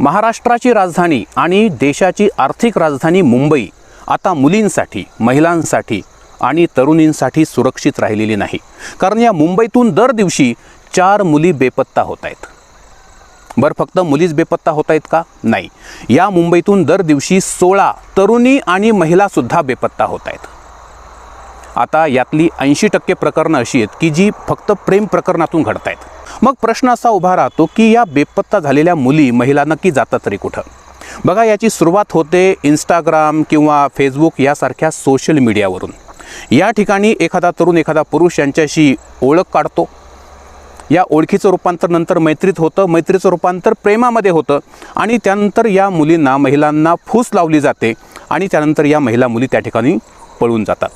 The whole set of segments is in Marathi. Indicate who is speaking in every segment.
Speaker 1: महाराष्ट्राची राजधानी आणि देशाची आर्थिक राजधानी मुंबई आता मुलींसाठी महिलांसाठी आणि तरुणींसाठी सुरक्षित राहिलेली नाही. कारण या मुंबईतून दर दिवशी चार मुली बेपत्ता होत आहेत बरं फक्त मुलीच बेपत्ता होत आहेत का? नाही. या मुंबईतून दर दिवशी सोळा तरुणी आणि महिलासुद्धा बेपत्ता होत आहेत आता यातली ऐंशी टक्के प्रकरणं अशी आहेत की जी फक्त प्रेम प्रकरणातून घडत आहेत मग प्रश्न असा उभा राहतो की या बेपत्ता झालेल्या मुली महिला नक्की जातात तरी कुठं? बघा याची सुरुवात होते इंस्टाग्राम किंवा फेसबुक यासारख्या सोशल मीडियावरून या ठिकाणी एखादा तरुण एखादा पुरुष यांच्याशी ओळख काढतो. या ओळखीचं रूपांतर नंतर मैत्रीत होतं. मैत्रीचं रूपांतर प्रेमामध्ये होतं आणि त्यानंतर या मुलींना महिलांना फूस लावली जाते आणि त्यानंतर या महिला मुली त्या ठिकाणी पळून जातात.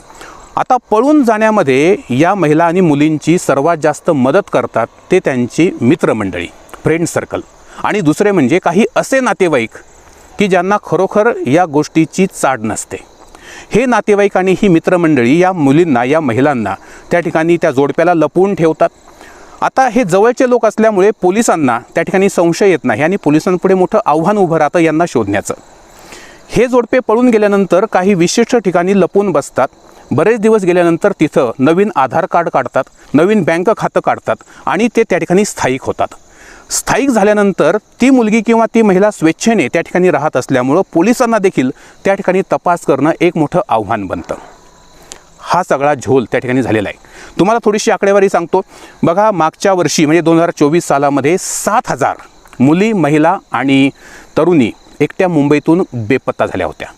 Speaker 1: आता पळून जाण्यामध्ये या महिला आणि मुलींची सर्वात जास्त मदत करतात ते त्यांची मित्रमंडळी फ्रेंड सर्कल आणि दुसरे म्हणजे काही असे नातेवाईक की ज्यांना खरोखर या गोष्टीची चाड नसते. हे नातेवाईक आणि ही मित्रमंडळी या मुलींना या महिलांना त्या ठिकाणी त्या जोडप्याला लपवून ठेवतात. आता हे जवळचे लोक असल्यामुळे पोलिसांना त्या ठिकाणी संशय येत नाही आणि पोलिसांपुढे मोठं आव्हान उभं राहतं यांना शोधण्याचं. हे जोडपे पळून गेल्यानंतर काही विशिष्ट ठिकाणी लपून बसतात. बरेच दिवस गेल्यानंतर तिथं नवीन आधार कार्ड काढतात नवीन बँक खातं काढतात आणि ते त्या ठिकाणी स्थायिक होतात. स्थायिक झाल्यानंतर ती मुलगी किंवा ती महिला स्वेच्छेने त्या ठिकाणी राहत असल्यामुळं पोलिसांना देखील त्या ठिकाणी तपास करणं एक मोठं आव्हान बनतं. हा सगळा झोल त्या ठिकाणी झालेला आहे. तुम्हाला थोडीशी आकडेवारी सांगतो. बघा मागच्या वर्षी म्हणजे दोन हजार चोवीस सालामध्ये सात हजार मुली महिला आणि तरुणी एकट्या मुंबईतून बेपत्ता झाल्या होत्या.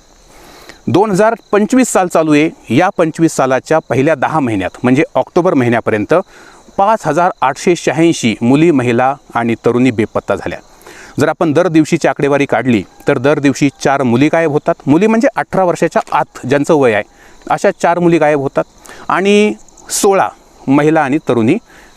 Speaker 1: दोन हजार पंचवीस साल चालू आहे. या पंचवीस सालाच्या पहिल्या दहा महिन्यात म्हणजे ऑक्टोबर महिन्यापर्यंत पाच हजार आठशे शहाऐंशी मुली महिला आणि तरुणी बेपत्ता झाल्या. जर आपण दर दिवशीची आकडेवारी काढली तर दर दिवशी चार मुली गायब होतात. मुली म्हणजे अठरा वर्षाच्या आत ज्यांचं वय आहे अशा चार मुली गायब होतात. आणि सोळा महिला आणि तरुणी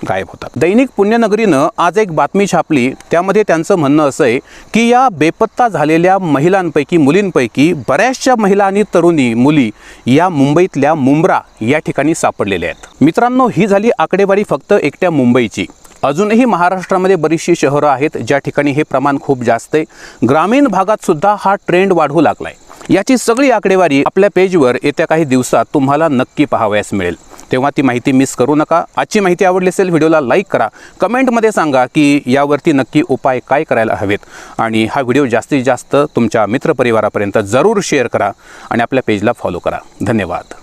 Speaker 1: गायब होतात. दैनिक पुण्यनगरीनं आज एक बातमी छापली. त्यामध्ये त्यांचं म्हणणं असं आहे की या बेपत्ता झालेल्या महिलांपैकी मुलींपैकी बऱ्याचशा महिला आणि तरुणी मुली या मुंबईतल्या मुंब्रा या ठिकाणी सापडलेल्या आहेत. मित्रांनो ही झाली आकडेवारी फक्त एकट्या मुंबईची. अजूनही महाराष्ट्रामध्ये बरीचशी शहरं आहेत ज्या ठिकाणी हे प्रमाण खूप जास्त आहे. ग्रामीण भागात सुद्धा हा ट्रेंड वाढू लागलाय. याची सगळी आकडेवारी आपल्या पेजवर येत्या काही दिवसात तुम्हाला नक्की पाहावयास मिळेल. तेव्हा ती माहिती मिस करू नका. आजची माहिती आवडली असेल व्हिडिओला लाईक करा. कमेंटमध्ये सांगा की यावरती नक्की उपाय काय करायला हवेत. आणि हा व्हिडिओ जास्तीत जास्त तुमच्या मित्रपरिवारापर्यंत जरूर शेअर करा आणि आपल्या पेजला फॉलो करा. धन्यवाद.